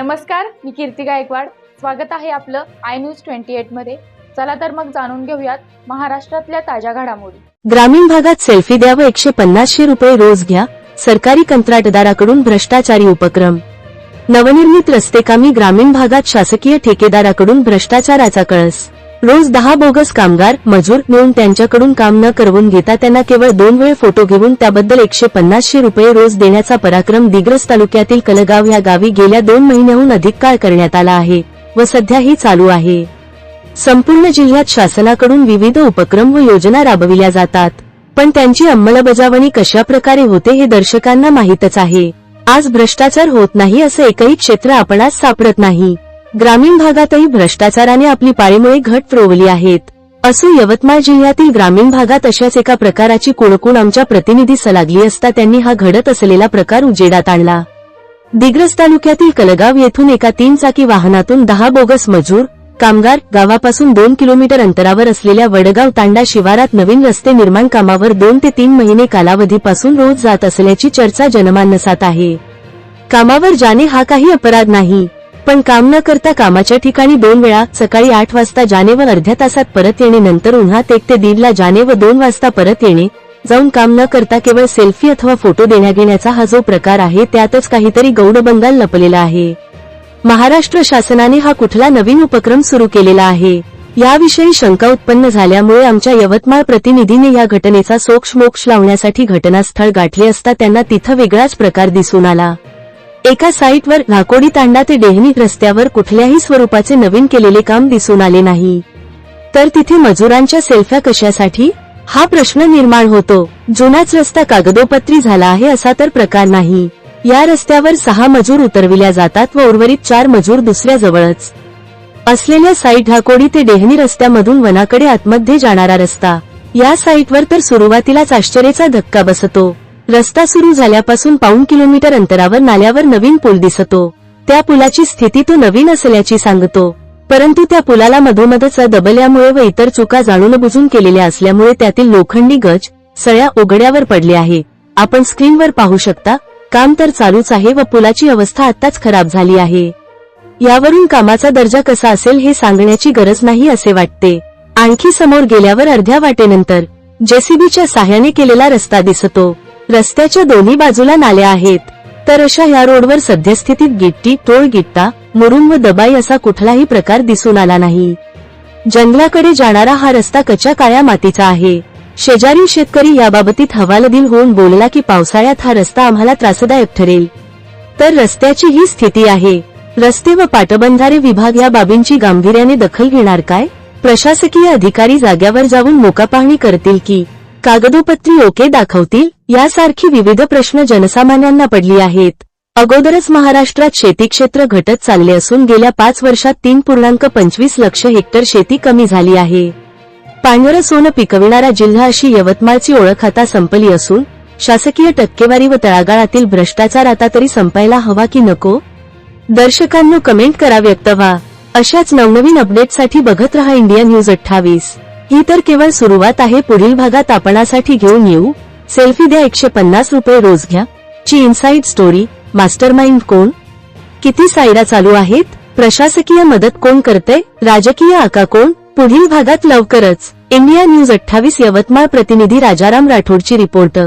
नमस्कार मी कीर्ती गायकवाड. स्वागत आहे आपलं आय न्यूज ट्वेंटी एटमध्ये. चला तर मग जाणून घेऊयात महाराष्ट्रातल्या ताज्या घडामोडी. ग्रामीण भागात सेल्फी द्यावं एकशे पन्नासशे रुपये रोज घ्या सरकारी कंत्राटदाराकडून भ्रष्टाचारी उपक्रम. नवनिर्मित रस्तेकामी ग्रामीण भागात शासकीय ठेकेदाराकडून भ्रष्टाचाराचा कळस. रोज दहा बोगस कामगार मजूर मिळून त्यांच्याकडून काम न करवून घेता त्यांना केवळ दोन वेळ फोटो घेऊन त्याबद्दल एकशे पन्नासशे रुपये रोज देण्याचा पराक्रम दिग्रस तालुक्यातील कलगाव या गावी गेल्या दोन महिन्याहून अधिक काळ करण्यात आला आहे व सध्याही चालू आहे. संपूर्ण जिल्ह्यात शासनाकडून विविध उपक्रम व योजना राबविल्या जातात. पण त्यांची अंमलबजावणी कशा प्रकारे होते हे दर्शकांना माहीतच आहे. आज भ्रष्टाचार होत नाही असं एकही क्षेत्र आपणास सापडत नाही. ग्रामीण भागातही भ्रष्टाचाराने आपली पाळीमुळे घट रोवली आहेत. असो यवतमाळ जिल्ह्यातील ग्रामीण भागात अशाच एका प्रकाराची कुणकुण आमच्या प्रतिनिधीस लागली असता त्यांनी हा घडत असलेला प्रकार उजेडात आणला. दिग्रस तालुक्यातील कलगाव येथून एका तीन चाकी वाहनातून दहा बोगस मजूर कामगार गावापासून दोन किलोमीटर अंतरावर असलेल्या वडगाव तांडा शिवारात नवीन रस्ते निर्माण कामावर दोन ते तीन महिने कालावधीपासून रोज जात असल्याची चर्चा जनमानसात आहे. कामावर जाणे हा काही अपराध नाही. पण काम न करता कामाच्या ठिकाणी दोन वेळा सकाळी आठ वाजता जाणे व अर्ध्या तासात परत येणे नंतर उन्हात एक ते दीडला जाणे व दोन वाजता परत येणे जाऊन काम न करता केवळ सेल्फी अथवा फोटो देण्याघेण्याचा हा जो प्रकार आहे त्यातच काहीतरी गौड बंगाल लपलेला आहे. महाराष्ट्र शासनाने हा कुठला नवीन उपक्रम सुरू केलेला आहे? याविषयी शंका उत्पन्न झाल्यामुळे आमच्या यवतमाळ प्रतिनिधीने या घटनेचा सोक्षमोक्ष लावण्यासाठी घटनास्थळ गाठले असता त्यांना तिथं वेगळाच प्रकार दिसून आला. एका साईटवर लाकोडी तांडा ते डेहनी रस्त्यावर कुठल्याही स्वरूपाचे नवीन केलेले काम दिसून आले नाही. तर तिथे मजुरांच्या सेल्फ्या कशासाठी? हा प्रश्न निर्माण होतो. जुनाच रस्ता कागदोपत्री झाला आहे असा तर प्रकार नाही. या रस्त्यावर सहा मजूर उतरविल्या जातात व उर्वरित चार मजूर दुसऱ्या जवळच. असलेल्या साईट ढाकोडी ते डेहनी रस्त्यामधून वनाकडे आतमध्ये जाणारा रस्ता. या साईटवर तर सुरुवातीलाच आश्चर्याचा धक्का बसतो. रस्ता सुरू झाल्यापासून पाऊण किलोमीटर अंतरावर नाल्यावर नवीन पूल दिसतो. त्या पुलाची स्थिती तो नवीन असल्याची सांगतो. परंतु त्या पुलाला मधोमधच दबल्यामुळे व इतर चुका जाणून बुजून केलेल्या असल्यामुळे त्यातील लोखंडी गज सळ्या उघड्यावर पडले आहे. आपण स्क्रीनवर पाहू शकता काम तर चालूच आहे व पुलाची अवस्था आताच खराब झाली आहे. यावरून कामाचा दर्जा कसा असेल हे सांगण्याची गरज नाही असे वाटते. आणखी समोर गेल्यावर अर्ध्या वाटेनंतर जेसीबीच्या साह्याने केलेला रस्ता दिसतो. रस्त्याच्या दोन्ही बाजूला नाल्या आहेत. तर अशा या रोडवर सद्यस्थितीत गिट्टी टोळ गिट्टा मुरुम व दबाई असा कुठलाही प्रकार दिसून आला नाही. जंगलाकडे जाणारा हा रस्ता कच्च्या काळ्या मातीचा आहे. शेजारी शेतकरी याबाबतीत हवालदिल होऊन बोलला की पावसाळ्यात हा रस्ता आम्हाला त्रासदायक ठरेल. तर रस्त्याची ही स्थिती आहे. रस्ते व पाटबंधारे विभाग या बाबींची गांभीर्याने दखल घेणार काय? प्रशासकीय अधिकारी जाग्यावर जाऊन मोकापाहणी करतील की कागदोपत्री ओके दाखवतील? यासारखी विविध प्रश्न जनसामान्यांना पडली आहेत. अगोदरच महाराष्ट्रात शेती क्षेत्र घटत चालले असून गेल्या पाच वर्षात तीन पूर्णांक पंचवीस लक्ष हेक्टर शेती कमी झाली आहे. पांढरं सोनं पिकविणारा जिल्हा अशी यवतमाळची ओळख आता संपली असून शासकीय टक्केवारी व तळागाळातील भ्रष्टाचार आता तरी संपायला हवा की नको? दर्शकांनो कमेंट करा व्यक्त व्हा. अशाच नवनवीन अपडेटसाठी बघत रहा इंडिया न्यूज अठ्ठावीस. ही तर केवळ सुरुवात आहे पुढील भागात आपणासाठी घेऊन येऊ. सेल्फी द्या एकशे पन्नास रुपये रोज घ्या. ची इनसाइड स्टोरी मास्टरमाइंड कोण? किती सायडा चालू आहेत? प्रशासकीय मदत कोण करते? राजकीय आका कोण? पुढील भागात लवकरच. इंडिया न्यूज अठ्ठावीस यवतमाळ प्रतिनिधी राजाराम राठोडची रिपोर्ट.